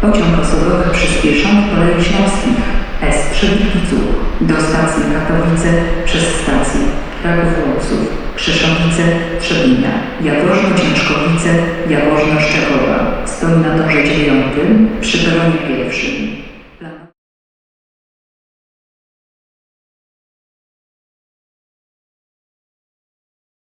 Pociąg osobowy przyspieszony kolejów śląskich S3 Widzów do stacji Katowice przez stację Kraków Łopców, Krzeszonice, Trzebina, Jaworzno-Cięczkowice, Jaworzno-Szczekowa. Stoi na torze dziewiątym przy peronie pierwszym.